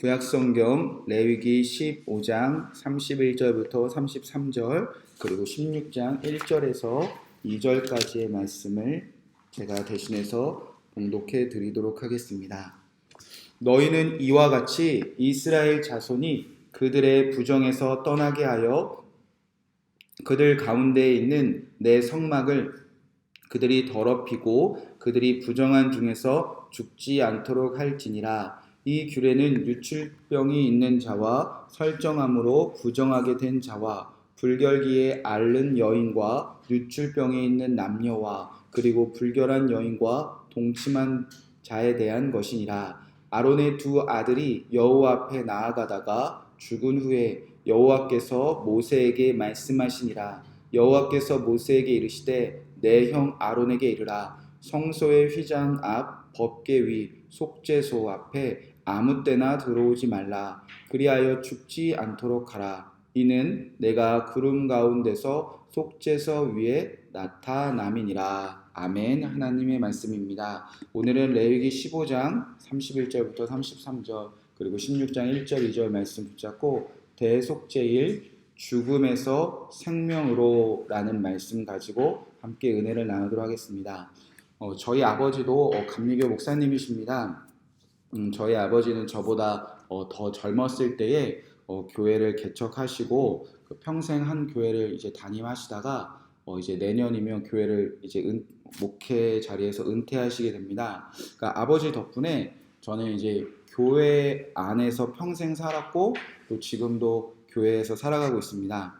구약성경 레위기 15장 31절부터 33절 그리고 16장 1절에서 2절까지의 말씀을 제가 대신해서 봉독해 드리도록 하겠습니다. 너희는 이와 같이 이스라엘 자손이 그들의 부정에서 떠나게 하여 그들 가운데에 있는 내 성막을 그들이 더럽히고 그들이 부정한 중에서 죽지 않도록 할지니라 이 규례는 유출병이 있는 자와 설정함으로 부정하게 된 자와 불결기에 앓는 여인과 유출병에 있는 남녀와 그리고 불결한 여인과 동침한 자에 대한 것이니라. 아론의 두 아들이 여호와 앞에 나아가다가 죽은 후에 여호와께서 모세에게 말씀하시니라. 여호와께서 모세에게 이르시되 내 형 아론에게 이르라. 성소의 휘장 앞 법계 위 속죄소 앞에 아무 때나 들어오지 말라. 그리하여 죽지 않도록 하라. 이는 내가 구름 가운데서 속죄서 위에 나타남이니라. 아멘. 하나님의 말씀입니다. 오늘은 레위기 15장 31절부터 33절 그리고 16장 1절 2절 말씀 붙잡고 대속죄일 죽음에서 생명으로라는 말씀 가지고 함께 은혜를 나누도록 하겠습니다. 어, 저희 아버지도 어, 감리교 목사님이십니다. 음, 저희 아버지는 저보다 어, 더 젊었을 때에 어, 교회를 개척하시고 그 평생 한 교회를 이제 담임하시다가 어, 이제 내년이면 교회를 이제 은, 목회 자리에서 은퇴하시게 됩니다. 그러니까 아버지 덕분에 저는 이제 교회 안에서 평생 살았고 또 지금도 교회에서 살아가고 있습니다.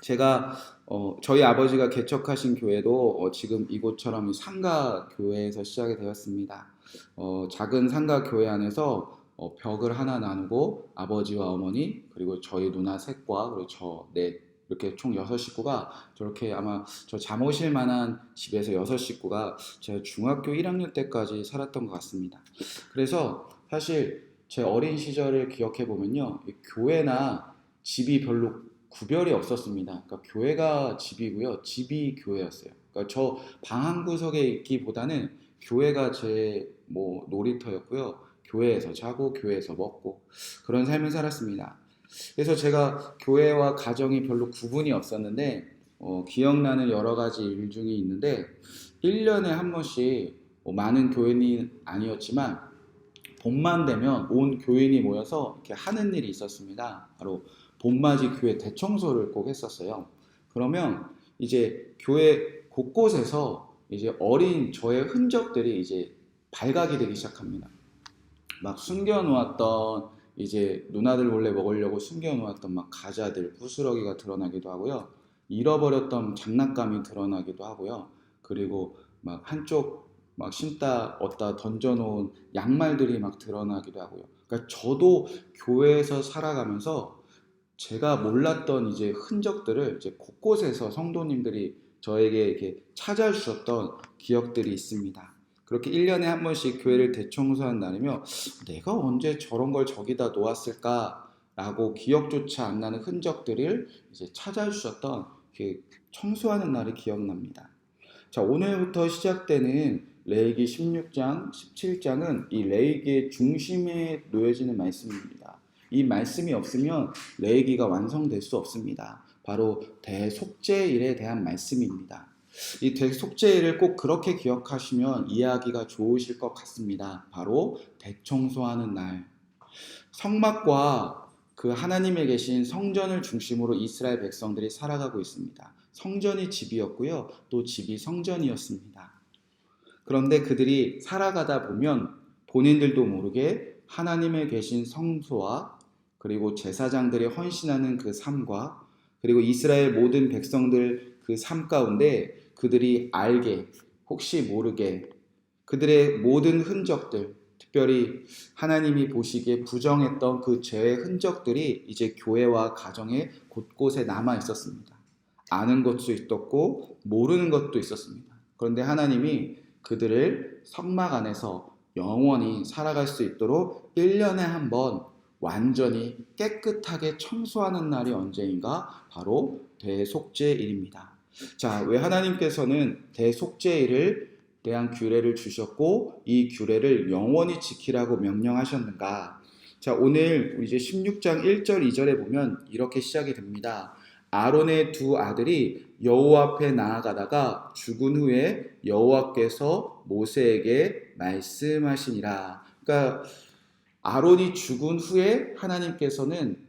제가 어, 저희 아버지가 개척하신 교회도 어, 지금 이곳처럼 상가 교회에서 시작이 되었습니다. 어, 작은 상가 교회 안에서 어, 벽을 하나 나누고 아버지와 어머니 그리고 저희 누나 셋과 그리고 저넷 이렇게 총 여섯 식구가 저렇게 아마 저 잠오실 만한 집에서 여섯 식구가 제가 중학교 1학년 때까지 살았던 것 같습니다. 그래서 사실 제 어린 시절을 기억해 보면요, 교회나 집이 별로 구별이 없었습니다. 그러니까 교회가 집이고요, 집이 교회였어요. 그러니까 저 방 한 구석에 있기보다는 교회가 제 뭐 놀이터였고요, 교회에서 자고 교회에서 먹고 그런 삶을 살았습니다. 그래서 제가 교회와 가정이 별로 구분이 없었는데 어, 기억나는 여러 가지 일 중에 있는데 1년에 한 번씩 뭐 많은 교인이 아니었지만 봄만 되면 온 교인이 모여서 이렇게 하는 일이 있었습니다. 바로 봄맞이 교회 대청소를 꼭 했었어요. 그러면 이제 교회 곳곳에서 이제 어린 저의 흔적들이 이제 발각이 되기 시작합니다. 막 숨겨놓았던 이제 누나들 몰래 먹으려고 숨겨놓았던 막 과자들, 부스러기가 드러나기도 하고요. 잃어버렸던 장난감이 드러나기도 하고요. 그리고 막 한쪽 막 신다 얻다 던져놓은 양말들이 막 드러나기도 하고요. 그러니까 저도 교회에서 살아가면서 제가 몰랐던 이제 흔적들을 이제 곳곳에서 성도님들이 저에게 이렇게 찾아주셨던 기억들이 있습니다. 그렇게 1년에 한 번씩 교회를 대청소한 날이며 내가 언제 저런 걸 저기다 놓았을까? 라고 기억조차 안 나는 흔적들을 이제 찾아주셨던 그 청소하는 날이 기억납니다. 자, 오늘부터 시작되는 레이기 16장, 17장은 이 레이기의 중심에 놓여지는 말씀입니다. 이 말씀이 없으면 레이기가 완성될 수 없습니다. 바로 대속죄일에 대한 말씀입니다. 이 대속죄일을 꼭 그렇게 기억하시면 이해하기가 좋으실 것 같습니다. 바로 대청소하는 날. 성막과 그 하나님에 계신 성전을 중심으로 이스라엘 백성들이 살아가고 있습니다. 성전이 집이었고요. 또 집이 성전이었습니다. 그런데 그들이 살아가다 보면 본인들도 모르게 하나님에 계신 성소와 그리고 제사장들이 헌신하는 그 삶과 그리고 이스라엘 모든 백성들 그 삶 가운데 그들이 알게 혹시 모르게 그들의 모든 흔적들 특별히 하나님이 보시기에 부정했던 그 죄의 흔적들이 이제 교회와 가정에 곳곳에 남아 있었습니다. 아는 것도 있었고 모르는 것도 있었습니다. 그런데 하나님이 그들을 성막 안에서 영원히 살아갈 수 있도록 1년에 한 번 완전히 깨끗하게 청소하는 날이 언제인가? 바로 대속죄일입니다. 자, 왜 하나님께서는 대속죄일을 대한 규례를 주셨고 이 규례를 영원히 지키라고 명령하셨는가? 자, 오늘 이제 16장 1절 2절에 보면 이렇게 시작이 됩니다. 아론의 두 아들이 여호와 앞에 나아가다가 죽은 후에 여호와께서 모세에게 말씀하시니라. 그러니까 아론이 죽은 후에 하나님께서는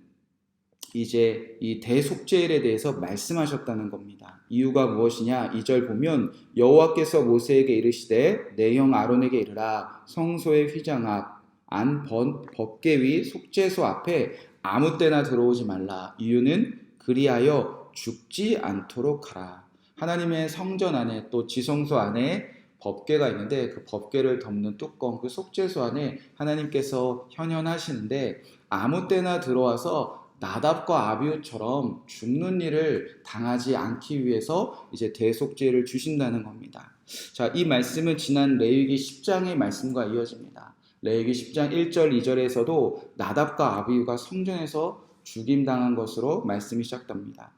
이제 이 대속죄일에 대해서 말씀하셨다는 겁니다. 이유가 무엇이냐? 2절 보면 여호와께서 모세에게 이르시되 내 형 아론에게 이르라 성소의 휘장 앞안 법계 위 속죄소 앞에 아무 때나 들어오지 말라. 이유는 그리하여 죽지 않도록 하라. 하나님의 성전 안에 또 지성소 안에 법궤가 있는데 그 법궤를 덮는 뚜껑 그 속죄소 안에 하나님께서 현현하시는데 아무 때나 들어와서 나답과 아비우처럼 죽는 일을 당하지 않기 위해서 이제 대속죄를 주신다는 겁니다. 자, 이 말씀은 지난 레위기 10장의 말씀과 이어집니다. 레위기 10장 1절 2절에서도 나답과 아비우가 성전에서 죽임 당한 것으로 말씀이 시작됩니다.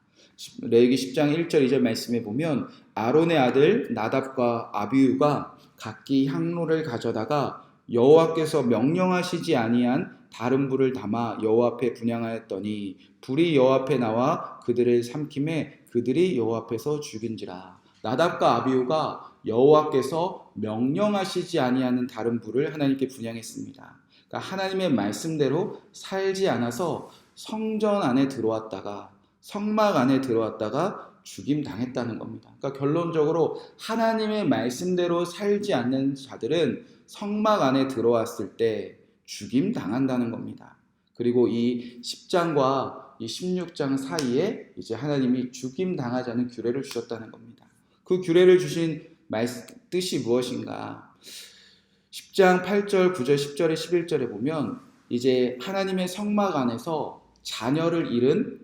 레위기 10장 1절 2절 말씀에 보면 아론의 아들 나답과 아비우가 각기 향로를 가져다가 여호와께서 명령하시지 아니한 다른 불을 담아 여호와 앞에 분양하였더니 불이 여호와 앞에 나와 그들을 삼킴에 그들이 여호와 앞에서 죽인지라 나답과 아비우가 여호와께서 명령하시지 아니하는 다른 불을 하나님께 분양했습니다. 그러니까 하나님의 말씀대로 살지 않아서 성전 안에 들어왔다가 성막 안에 들어왔다가 죽임 당했다는 겁니다. 그러니까 결론적으로 하나님의 말씀대로 살지 않는 자들은 성막 안에 들어왔을 때 죽임 당한다는 겁니다. 그리고 이 10장과 이 16장 사이에 이제 하나님이 죽임 당하자는 규례를 주셨다는 겁니다. 그 규례를 주신 뜻이 무엇인가? 10장 8절, 9절, 10절에 11절에 보면 이제 하나님의 성막 안에서 자녀를 잃은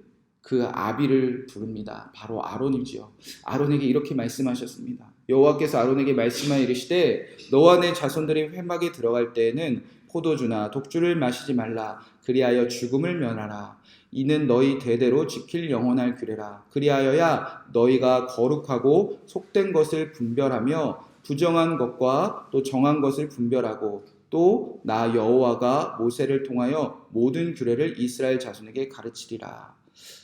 그 아비를 부릅니다. 바로 아론이지요. 아론에게 이렇게 말씀하셨습니다. 여호와께서 아론에게 말씀하여 이르시되 너와 내 자손들이 회막에 들어갈 때에는 포도주나 독주를 마시지 말라 그리하여 죽음을 면하라 이는 너희 대대로 지킬 영원할 규례라 그리하여야 너희가 거룩하고 속된 것을 분별하며 부정한 것과 또 정한 것을 분별하고 또 나 여호와가 모세를 통하여 모든 규례를 이스라엘 자손에게 가르치리라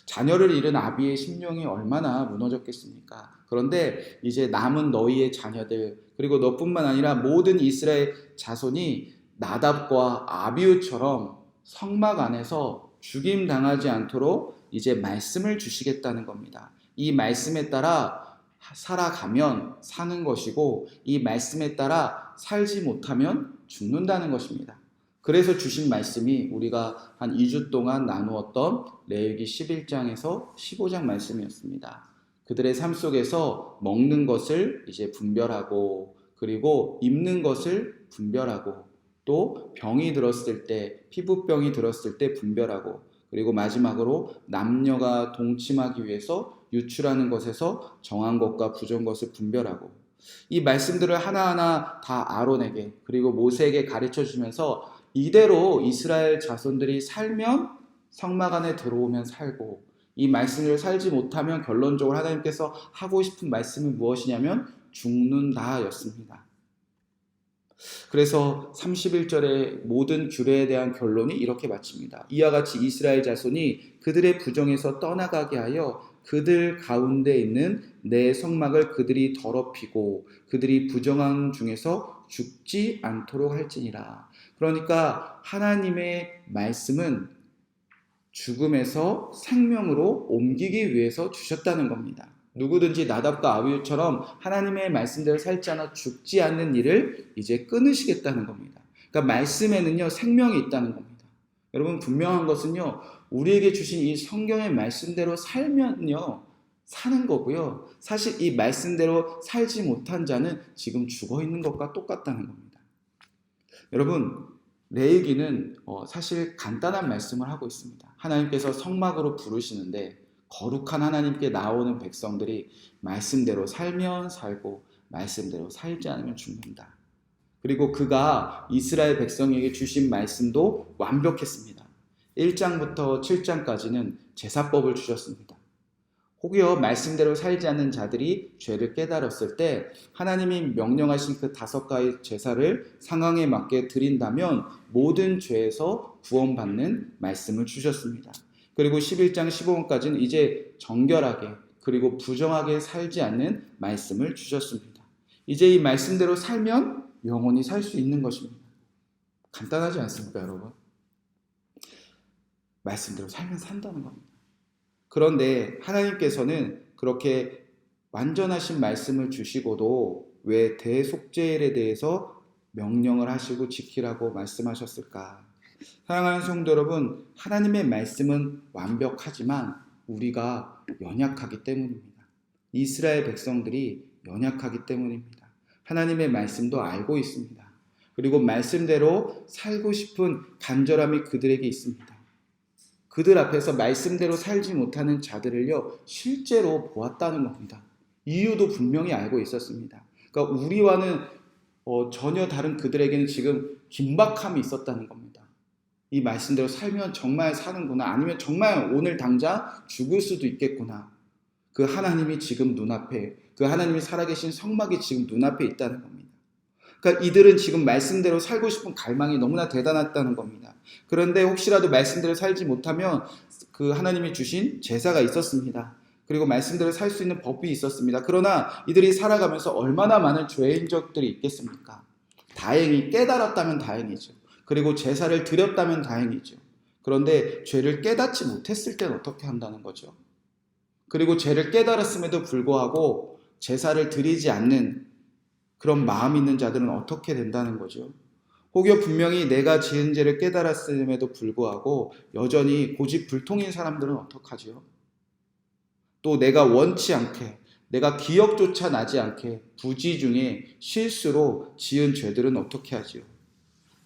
자녀를 잃은 아비의 심령이 얼마나 무너졌겠습니까? 그런데 이제 남은 너희의 자녀들 그리고 너뿐만 아니라 모든 이스라엘 자손이 나답과 아비우처럼 성막 안에서 죽임 당하지 않도록 이제 말씀을 주시겠다는 겁니다. 이 말씀에 따라 살아가면 사는 것이고 이 말씀에 따라 살지 못하면 죽는다는 것입니다. 그래서 주신 말씀이 우리가 한 2주 동안 나누었던 레위기 11장에서 15장 말씀이었습니다. 그들의 삶 속에서 먹는 것을 이제 분별하고 그리고 입는 것을 분별하고 또 병이 들었을 때 피부병이 들었을 때 분별하고 그리고 마지막으로 남녀가 동침하기 위해서 유출하는 것에서 정한 것과 부정 것을 분별하고 이 말씀들을 하나하나 다 아론에게 그리고 모세에게 가르쳐 주면서 이대로 이스라엘 자손들이 살면 성막 안에 들어오면 살고 이 말씀을 살지 못하면 결론적으로 하나님께서 하고 싶은 말씀은 무엇이냐면 죽는다였습니다. 그래서 31절의 모든 규례에 대한 결론이 이렇게 마칩니다. 이와 같이 이스라엘 자손이 그들의 부정에서 떠나가게 하여 그들 가운데 있는 내 성막을 그들이 더럽히고 그들이 부정한 중에서 죽지 않도록 할지니라. 그러니까 하나님의 말씀은 죽음에서 생명으로 옮기기 위해서 주셨다는 겁니다. 누구든지 나답과 아비유처럼 하나님의 말씀대로 살지 않아 죽지 않는 일을 이제 끊으시겠다는 겁니다. 그러니까 말씀에는요 생명이 있다는 겁니다. 여러분 분명한 것은요 우리에게 주신 이 성경의 말씀대로 살면요 사는 거고요. 사실 이 말씀대로 살지 못한 자는 지금 죽어 있는 것과 똑같다는 겁니다. 여러분 레이기는 어, 사실 간단한 말씀을 하고 있습니다. 하나님께서 성막으로 부르시는데 거룩한 하나님께 나오는 백성들이 말씀대로 살면 살고 말씀대로 살지 않으면 죽는다. 그리고 그가 이스라엘 백성에게 주신 말씀도 완벽했습니다. 1장부터 7장까지는 제사법을 주셨습니다. 혹여 말씀대로 살지 않는 자들이 죄를 깨달았을 때 하나님이 명령하신 그 다섯 가지 제사를 상황에 맞게 드린다면 모든 죄에서 구원받는 말씀을 주셨습니다. 그리고 11장 15절까지는 이제 정결하게 그리고 부정하게 살지 않는 말씀을 주셨습니다. 이제 이 말씀대로 살면 영원히 살 수 있는 것입니다. 간단하지 않습니까, 여러분? 말씀대로 살면 산다는 겁니다. 그런데 하나님께서는 그렇게 완전하신 말씀을 주시고도 왜 대속죄일에 대해서 명령을 하시고 지키라고 말씀하셨을까? 사랑하는 성도 여러분, 하나님의 말씀은 완벽하지만 우리가 연약하기 때문입니다. 이스라엘 백성들이 연약하기 때문입니다. 하나님의 말씀도 알고 있습니다. 그리고 말씀대로 살고 싶은 간절함이 그들에게 있습니다. 그들 앞에서 말씀대로 살지 못하는 자들을요, 실제로 보았다는 겁니다. 이유도 분명히 알고 있었습니다. 그러니까 우리와는 어, 전혀 다른 그들에게는 지금 긴박함이 있었다는 겁니다. 이 말씀대로 살면 정말 사는구나. 아니면 정말 오늘 당장 죽을 수도 있겠구나. 그 하나님이 지금 눈앞에, 그 하나님이 살아계신 성막이 지금 눈앞에 있다는 겁니다. 그러니까 이들은 지금 말씀대로 살고 싶은 갈망이 너무나 대단했다는 겁니다. 그런데 혹시라도 말씀대로 살지 못하면 그 하나님이 주신 제사가 있었습니다. 그리고 말씀대로 살 수 있는 법이 있었습니다. 그러나 이들이 살아가면서 얼마나 많은 죄인 적들이 있겠습니까? 다행히 깨달았다면 다행이죠. 그리고 제사를 드렸다면 다행이죠. 그런데 죄를 깨닫지 못했을 때는 어떻게 한다는 거죠? 그리고 죄를 깨달았음에도 불구하고 제사를 드리지 않는 그런 마음 있는 자들은 어떻게 된다는 거죠? 혹여 분명히 내가 지은 죄를 깨달았음에도 불구하고 여전히 고집불통인 사람들은 어떡하지요? 또 내가 원치 않게 내가 기억조차 나지 않게 부지 중에 실수로 지은 죄들은 어떻게 하지요?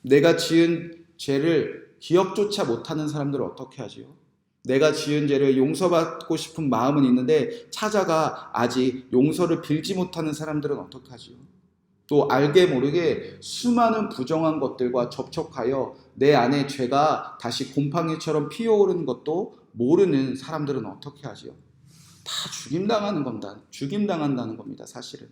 내가 지은 죄를 기억조차 못하는 사람들은 어떻게 하지요? 내가 지은 죄를 용서받고 싶은 마음은 있는데 찾아가 아직 용서를 빌지 못하는 사람들은 어떻게 하지요? 또 알게 모르게 수많은 부정한 것들과 접촉하여 내 안에 죄가 다시 곰팡이처럼 피어오르는 것도 모르는 사람들은 어떻게 하지요? 다 죽임당하는 겁니다. 죽임당한다는 겁니다, 사실은.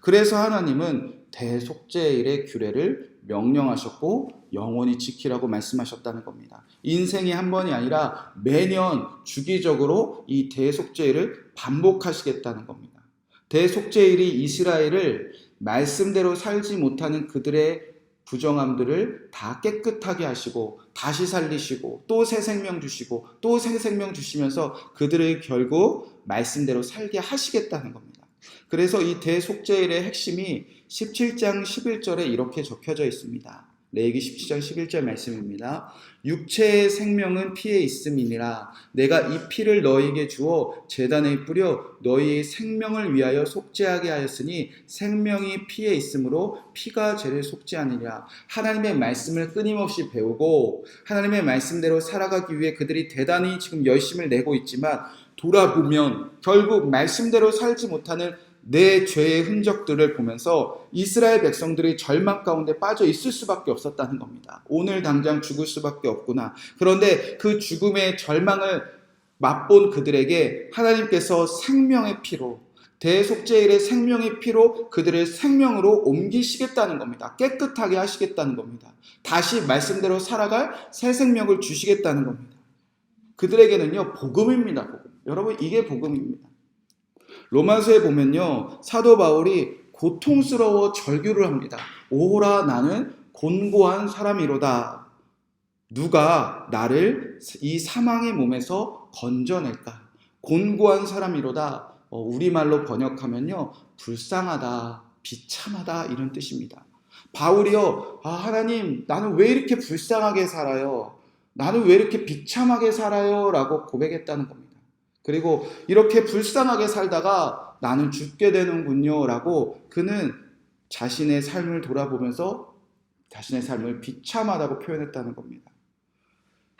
그래서 하나님은 대속죄일의 규례를 명령하셨고 영원히 지키라고 말씀하셨다는 겁니다. 인생이 한 번이 아니라 매년 주기적으로 이 대속죄일을 반복하시겠다는 겁니다. 대속죄일이 이스라엘을 말씀대로 살지 못하는 그들의 부정함들을 다 깨끗하게 하시고 다시 살리시고 또 새 생명 주시고 또 새 생명 주시면서 그들을 결국 말씀대로 살게 하시겠다는 겁니다. 그래서 이 대속죄일의 핵심이 17장 11절에 이렇게 적혀져 있습니다. 레기 17장 11절 말씀입니다. 육체의 생명은 피에 있음이니라 내가 이 피를 너희에게 주어 제단에 뿌려 너희의 생명을 위하여 속죄하게 하였으니 생명이 피에 있으므로 피가 죄를 속죄하느니라 하나님의 말씀을 끊임없이 배우고 하나님의 말씀대로 살아가기 위해 그들이 대단히 지금 열심을 내고 있지만 돌아보면 결국 말씀대로 살지 못하는 내 죄의 흔적들을 보면서 이스라엘 백성들이 절망 가운데 빠져 있을 수밖에 없었다는 겁니다. 오늘 당장 죽을 수밖에 없구나. 그런데 그 죽음의 절망을 맛본 그들에게 하나님께서 생명의 피로 대속죄일의 생명의 피로 그들을 생명으로 옮기시겠다는 겁니다. 깨끗하게 하시겠다는 겁니다. 다시 말씀대로 살아갈 새 생명을 주시겠다는 겁니다. 그들에게는요, 복음입니다, 복음. 여러분, 이게 복음입니다. 로마서에 보면요. 사도 바울이 고통스러워 절규를 합니다. 오호라 나는 곤고한 사람이로다. 누가 나를 이 사망의 몸에서 건져낼까? 곤고한 사람이로다. 어, 우리말로 번역하면요. 불쌍하다, 비참하다 이런 뜻입니다. 바울이요. 아, 하나님, 나는 왜 이렇게 불쌍하게 살아요? 나는 왜 이렇게 비참하게 살아요? 라고 고백했다는 겁니다. 그리고 이렇게 불쌍하게 살다가 나는 죽게 되는군요. 라고 그는 자신의 삶을 돌아보면서 자신의 삶을 비참하다고 표현했다는 겁니다.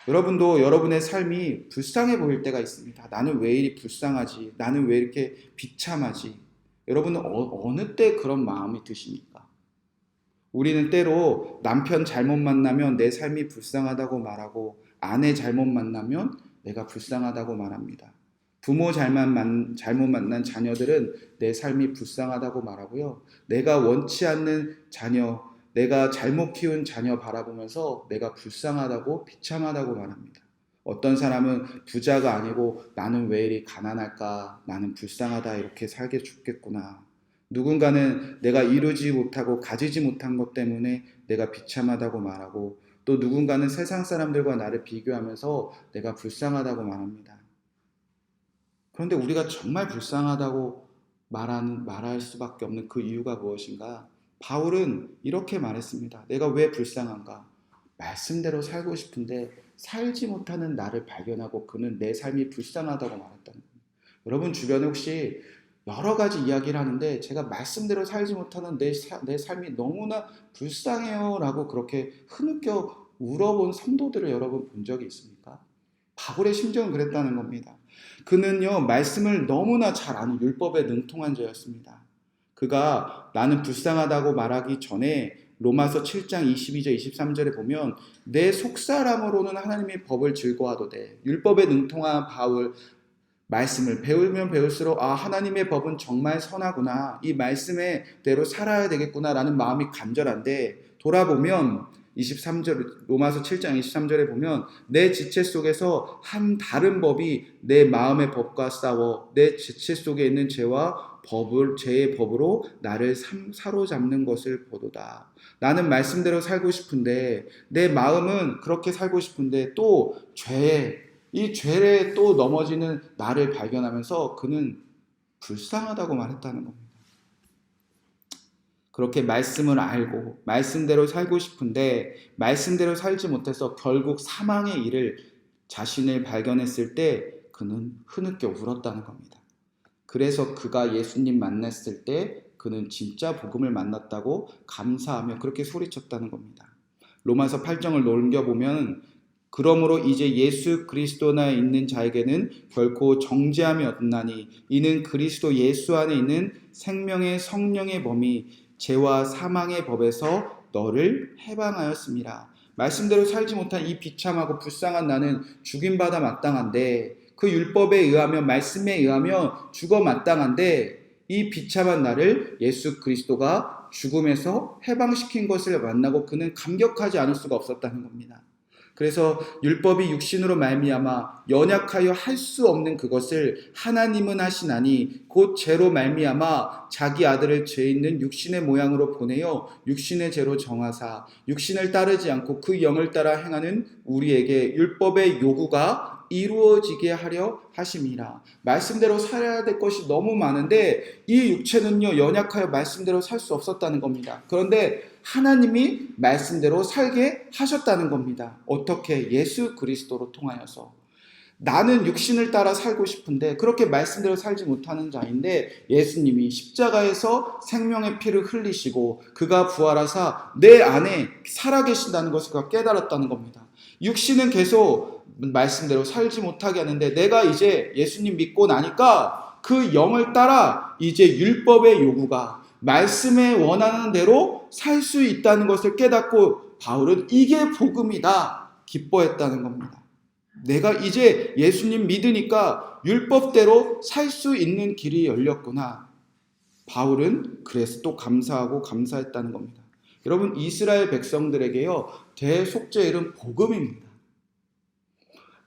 여러분도 여러분의 삶이 불쌍해 보일 때가 있습니다. 나는 왜 이리 불쌍하지? 나는 왜 이렇게 비참하지? 여러분은 어, 느때 그런 마음이 드십니까? 우리는 때로 남편 잘못 만나면 내 삶이 불쌍하다고 말하고 아내 잘못 만나면 내가 불쌍하다고 말합니다. 부모 잘만 만, 잘못 만난 자녀들은 내 삶이 불쌍하다고 말하고요. 내가 원치 않는 자녀, 내가 잘못 키운 자녀 바라보면서 내가 불쌍하다고 비참하다고 말합니다. 어떤 사람은 부자가 아니고 나는 왜 이리 가난할까? 나는 불쌍하다. 이렇게 살게 죽겠구나. 누군가는 내가 이루지 못하고 가지지 못한 것 때문에 내가 비참하다고 말하고 또 누군가는 세상 사람들과 나를 비교하면서 내가 불쌍하다고 말합니다. 그런데 우리가 정말 불쌍하다고 말하는, 말할 수밖에 없는 그 이유가 무엇인가? 바울은 이렇게 말했습니다. 내가 왜 불쌍한가? 말씀대로 살고 싶은데 살지 못하는 나를 발견하고 그는 내 삶이 불쌍하다고 말했다는 겁니다. 여러분 주변에 혹시 여러 가지 이야기를 하는데 제가 말씀대로 살지 못하는 내, 사, 내 삶이 너무나 불쌍해요 라고 그렇게 흐느껴 울어본 성도들을 여러분 본 적이 있습니까? 바울의 심정은 그랬다는 겁니다. 그는요 말씀을 너무나 잘 아는 율법에 능통한 자였습니다. 그가 나는 불쌍하다고 말하기 전에 로마서 7장 22절 23절에 보면 내 속사람으로는 하나님의 법을 즐거워하도돼 율법에 능통한 바울 말씀을 배우면 배울수록 아 하나님의 법은 정말 선하구나 이 말씀의 대로 살아야 되겠구나라는 마음이 간절한데 돌아보면 23절 로마서 7장 23절에 보면 내 지체 속에서 한 다른 법이 내 마음의 법과 싸워 내 지체 속에 있는 죄와 법을 죄의 법으로 나를 삼, 사로잡는 것을 보도다. 나는 말씀대로 살고 싶은데 내 마음은 그렇게 살고 싶은데 또 죄에 이 죄에 또 넘어지는 나를 발견하면서 그는 불쌍하다고 말했다는 겁니다. 그렇게 말씀을 알고 말씀대로 살고 싶은데 말씀대로 살지 못해서 결국 사망의 일을 자신을 발견했을 때 그는 흐느껴 울었다는 겁니다. 그래서 그가 예수님 만났을 때 그는 진짜 복음을 만났다고 감사하며 그렇게 소리쳤다는 겁니다. 로마서 8장을 넘겨보면 그러므로 이제 예수 그리스도나 있는 자에게는 결코 정죄함이 없나니 이는 그리스도 예수 안에 있는 생명의 성령의 범이 죄와 사망의 법에서 너를 해방하였습니다. 말씀대로 살지 못한 이 비참하고 불쌍한 나는 죽임받아 마땅한데 그 율법에 의하며 말씀에 의하며 죽어 마땅한데 이 비참한 나를 예수 그리스도가 죽음에서 해방시킨 것을 만나고 그는 감격하지 않을 수가 없었다는 겁니다. 그래서 율법이 육신으로 말미암아 연약하여 할 수 없는 그것을 하나님은 하시나니 곧 죄로 말미암아 자기 아들을 죄 있는 육신의 모양으로 보내어 육신의 죄로 정하사 육신을 따르지 않고 그 영을 따라 행하는 우리에게 율법의 요구가 이루어지게 하려 하심이라. 말씀대로 살아야 될 것이 너무 많은데 이 육체는요 연약하여 말씀대로 살 수 없었다는 겁니다. 그런데 하나님이 말씀대로 살게 하셨다는 겁니다. 어떻게 예수 그리스도로 통하여서 나는 육신을 따라 살고 싶은데 그렇게 말씀대로 살지 못하는 자인데 예수님이 십자가에서 생명의 피를 흘리시고 그가 부활하사 내 안에 살아계신다는 것을 깨달았다는 겁니다. 육신은 계속 말씀대로 살지 못하게 하는데 내가 이제 예수님 믿고 나니까 그 영을 따라 이제 율법의 요구가 말씀에 원하는 대로 살 수 있다는 것을 깨닫고 바울은 이게 복음이다 기뻐했다는 겁니다. 내가 이제 예수님 믿으니까 율법대로 살 수 있는 길이 열렸구나. 바울은 그래서 또 감사하고 감사했다는 겁니다. 여러분 이스라엘 백성들에게요 대속죄 이름 복음입니다.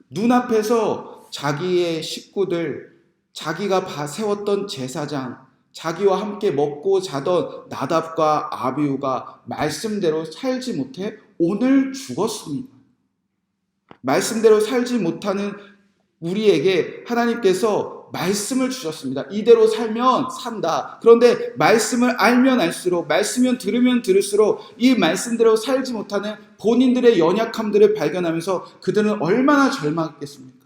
눈앞에서 자기의 식구들, 자기가 세웠던 제사장, 자기와 함께 먹고 자던 나답과 아비우가 말씀대로 살지 못해 오늘 죽었습니다. 말씀대로 살지 못하는 우리에게 하나님께서 말씀을 주셨습니다. 이대로 살면 산다. 그런데 말씀을 알면 알수록, 말씀을 들으면 들을수록 이 말씀대로 살지 못하는 본인들의 연약함들을 발견하면서 그들은 얼마나 절망했겠습니까?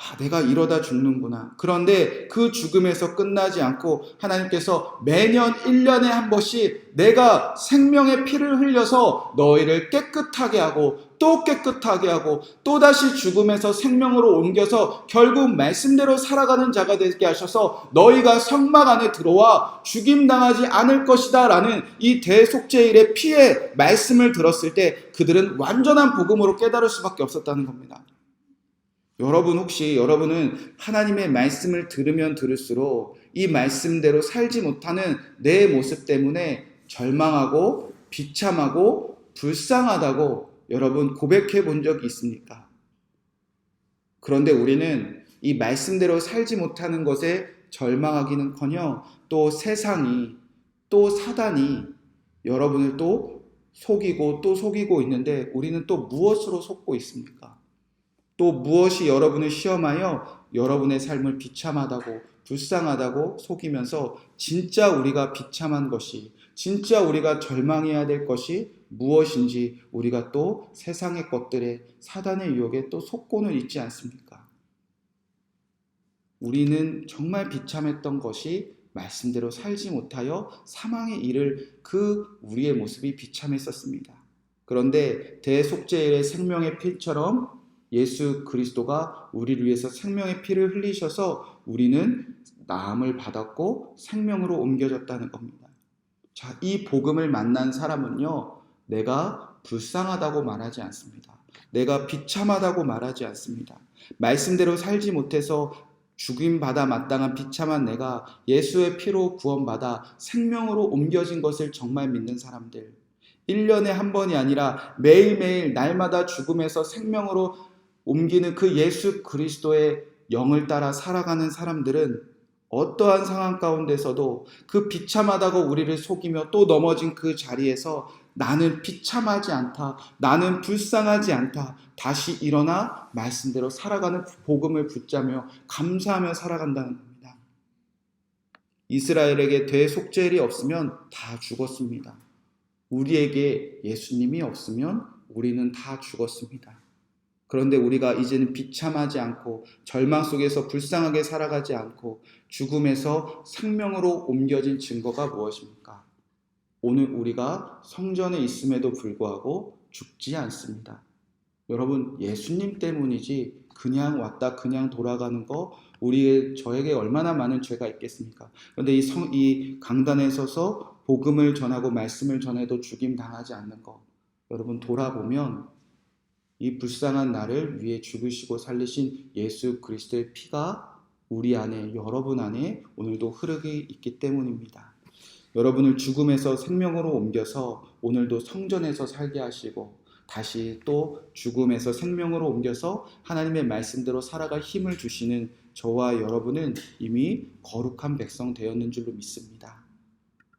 아, 내가 이러다 죽는구나. 그런데 그 죽음에서 끝나지 않고 하나님께서 매년 1년에 한 번씩 내가 생명의 피를 흘려서 너희를 깨끗하게 하고 또 깨끗하게 하고 또다시 죽음에서 생명으로 옮겨서 결국 말씀대로 살아가는 자가 되게 하셔서 너희가 성막 안에 들어와 죽임당하지 않을 것이다 라는 이 대속죄일의 피의 말씀을 들었을 때 그들은 완전한 복음으로 깨달을 수밖에 없었다는 겁니다. 여러분 혹시 여러분은 하나님의 말씀을 들으면 들을수록 이 말씀대로 살지 못하는 내 모습 때문에 절망하고 비참하고 불쌍하다고 여러분 고백해 본 적이 있습니까? 그런데 우리는 이 말씀대로 살지 못하는 것에 절망하기는 커녕 또 세상이 또 사단이 여러분을 또 속이고 또 속이고 있는데 우리는 또 무엇으로 속고 있습니까? 또 무엇이 여러분을 시험하여 여러분의 삶을 비참하다고 불쌍하다고 속이면서 진짜 우리가 비참한 것이 진짜 우리가 절망해야 될 것이 무엇인지 우리가 또 세상의 것들에 사단의 유혹에 또 속고는 있지 않습니까? 우리는 정말 비참했던 것이 말씀대로 살지 못하여 사망에 이를 그 우리의 모습이 비참했었습니다. 그런데 대속죄의 생명의 피처럼 예수 그리스도가 우리를 위해서 생명의 피를 흘리셔서 우리는 나음을 받았고 생명으로 옮겨졌다는 겁니다. 자, 이 복음을 만난 사람은요, 내가 불쌍하다고 말하지 않습니다. 내가 비참하다고 말하지 않습니다. 말씀대로 살지 못해서 죽임 받아 마땅한 비참한 내가 예수의 피로 구원받아 생명으로 옮겨진 것을 정말 믿는 사람들. 1년에 한 번이 아니라 매일매일 날마다 죽음에서 생명으로 옮기는 그 예수 그리스도의 영을 따라 살아가는 사람들은 어떠한 상황 가운데서도 그 비참하다고 우리를 속이며 또 넘어진 그 자리에서 나는 비참하지 않다. 나는 불쌍하지 않다. 다시 일어나 말씀대로 살아가는 복음을 붙잡며 감사하며 살아간다는 겁니다. 이스라엘에게 대속죄일이 없으면 다 죽었습니다. 우리에게 예수님이 없으면 우리는 다 죽었습니다. 그런데 우리가 이제는 비참하지 않고 절망 속에서 불쌍하게 살아가지 않고 죽음에서 생명으로 옮겨진 증거가 무엇입니까? 오늘 우리가 성전에 있음에도 불구하고 죽지 않습니다. 여러분, 예수님 때문이지 그냥 왔다 그냥 돌아가는 거 우리의 저에게 얼마나 많은 죄가 있겠습니까? 그런데 이, 성, 이 강단에 서서 복음을 전하고 말씀을 전해도 죽임 당하지 않는 거 여러분 돌아보면 이 불쌍한 나를 위해 죽으시고 살리신 예수 그리스도의 피가 우리 안에 여러분 안에 오늘도 흐르게 있기 때문입니다. 여러분을 죽음에서 생명으로 옮겨서 오늘도 성전에서 살게 하시고 다시 또 죽음에서 생명으로 옮겨서 하나님의 말씀대로 살아갈 힘을 주시는 저와 여러분은 이미 거룩한 백성 되었는 줄로 믿습니다.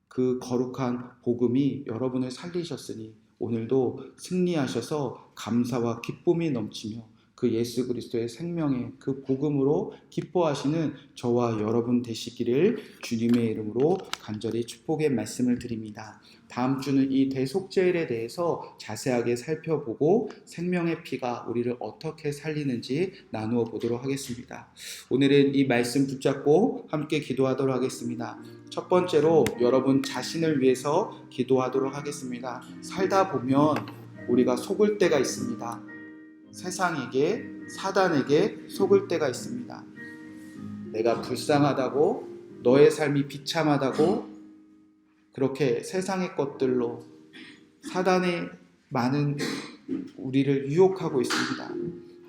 그 거룩한 복음이 여러분을 살리셨으니 오늘도 승리하셔서 감사와 기쁨이 넘치며 그 예수 그리스도의 생명의 그 복음으로 기뻐하시는 저와 여러분 되시기를 주님의 이름으로 간절히 축복의 말씀을 드립니다. 다음 주는 이 대속죄일에 대해서 자세하게 살펴보고 생명의 피가 우리를 어떻게 살리는지 나누어 보도록 하겠습니다. 오늘은 이 말씀 붙잡고 함께 기도하도록 하겠습니다. 첫 번째로 여러분 자신을 위해서 기도하도록 하겠습니다. 살다 보면 우리가 속을 때가 있습니다. 세상에게 사단에게 속을 때가 있습니다. 내가 불쌍하다고 너의 삶이 비참하다고 그렇게 세상의 것들로 사단의 많은 우리를 유혹하고 있습니다.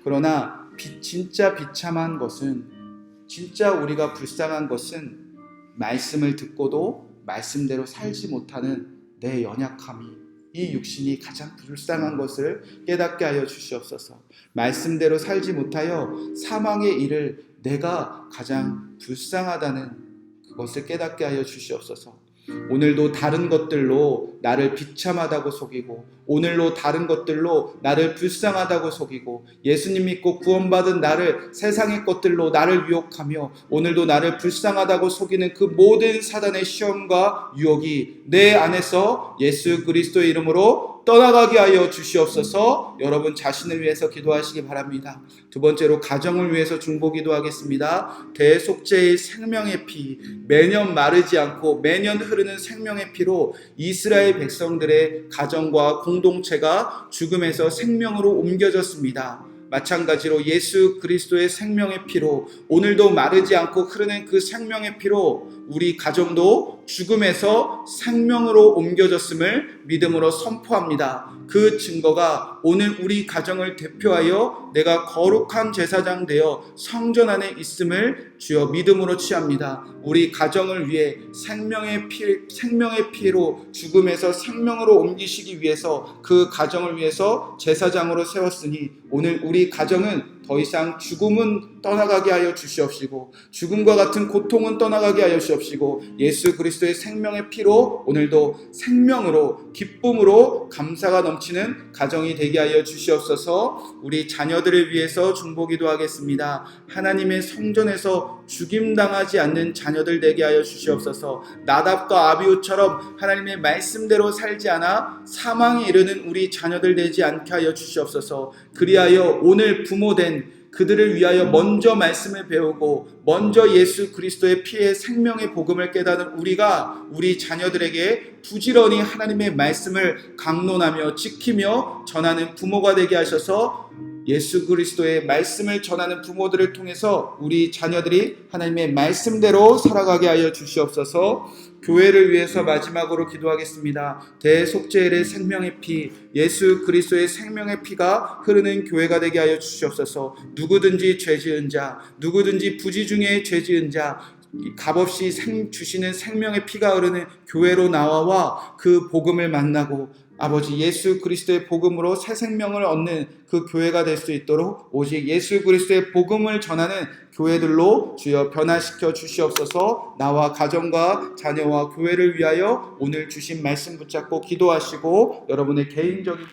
그러나 비, 진짜 비참한 것은 진짜 우리가 불쌍한 것은 말씀을 듣고도 말씀대로 살지 못하는 내 연약함이 이 육신이 가장 불쌍한 것을 깨닫게 하여 주시옵소서. 말씀대로 살지 못하여 사망의 일을 내가 가장 불쌍하다는 그것을 깨닫게 하여 주시옵소서. 오늘도 다른 것들로 나를 비참하다고 속이고 오늘로 다른 것들로 나를 불쌍하다고 속이고 예수님 믿고 구원받은 나를 세상의 것들로 나를 유혹하며 오늘도 나를 불쌍하다고 속이는 그 모든 사단의 시험과 유혹이 내 안에서 예수 그리스도의 이름으로 떠나가게 하여 주시옵소서 여러분 자신을 위해서 기도하시기 바랍니다. 두 번째로 가정을 위해서 중보 기도하겠습니다. 대속제의 생명의 피, 매년 마르지 않고 매년 흐르는 생명의 피로 이스라엘 백성들의 가정과 공동체가 죽음에서 생명으로 옮겨졌습니다. 마찬가지로 예수 그리스도의 생명의 피로 오늘도 마르지 않고 흐르는 그 생명의 피로 우리 가정도 죽음에서 생명으로 옮겨졌음을 믿음으로 선포합니다. 그 증거가 오늘 우리 가정을 대표하여 내가 거룩한 제사장 되어 성전 안에 있음을 주여 믿음으로 취합니다. 우리 가정을 위해 생명의 피 생명의 피로 죽음에서 생명으로 옮기시기 위해서 그 가정을 위해서 제사장으로 세웠으니 오늘 우리 가정은 더 이상 죽음은 떠나가게 하여 주시옵시고 죽음과 같은 고통은 떠나가게 하여 주시옵시고 예수 그리스도의 생명의 피로 오늘도 생명으로 기쁨으로 감사가 넘치는 가정이 되게 하여 주시옵소서. 우리 자녀들을 위해서 중보기도 하겠습니다. 하나님의 성전에서 죽임당하지 않는 자녀들 되게 하여 주시옵소서. 나답과 아비우처럼 하나님의 말씀대로 살지 않아 사망에 이르는 우리 자녀들 되지 않게 하여 주시옵소서. 그리하여 오늘 부모된 그들을 위하여 먼저 말씀을 배우고 먼저 예수 그리스도의 피의 생명의 복음을 깨닫는 우리가 우리 자녀들에게 부지런히 하나님의 말씀을 강론하며 지키며 전하는 부모가 되게 하셔서 예수 그리스도의 말씀을 전하는 부모들을 통해서 우리 자녀들이 하나님의 말씀대로 살아가게 하여 주시옵소서. 교회를 위해서 마지막으로 기도하겠습니다. 대속죄일의 생명의 피, 예수 그리스도의 생명의 피가 흐르는 교회가 되게 하여 주시옵소서. 누구든지 죄 지은 자, 누구든지 부지 중에 죄 지은 자, 이 값없이 생 주시는 생명의 피가 흐르는 교회로 나와와 그 복음을 만나고 아버지 예수 그리스도의 복음으로 새 생명을 얻는 그 교회가 될 수 있도록 오직 예수 그리스도의 복음을 전하는 교회들로 주여 변화시켜 주시옵소서. 나와 가정과 자녀와 교회를 위하여 오늘 주신 말씀 붙잡고 기도하시고 여러분의 개인적인